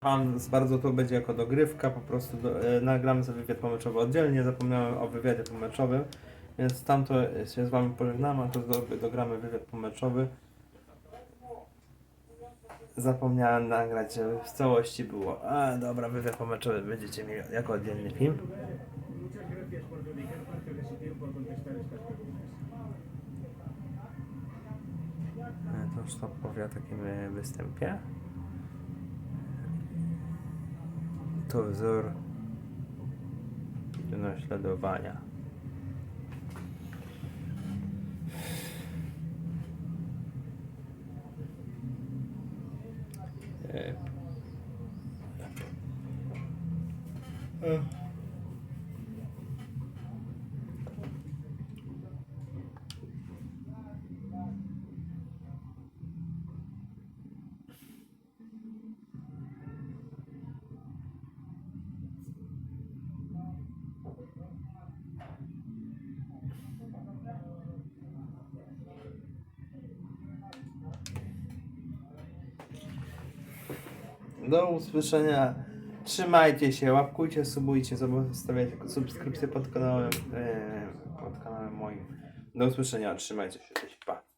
Pan bardzo to będzie jako dogrywka, po prostu do, e, nagramy sobie wywiad pomeczowy oddzielnie, zapomniałem o wywiadzie pomeczowym, więc tamto się z Wami pożegnamy, a to do, dogramy wywiad pomeczowy. Zapomniałem nagrać, żeby w całości było. A dobra, wywiad pomeczowy będziecie mieli jako oddzielny film. E, To już to powie o takim e, występie. To wzór do naśladowania. E, e. Do usłyszenia. Trzymajcie się, łapkujcie, subujcie, zostawiajcie subskrypcję pod kanałem, e, pod kanałem moim. Do usłyszenia, trzymajcie się, cześć, pa.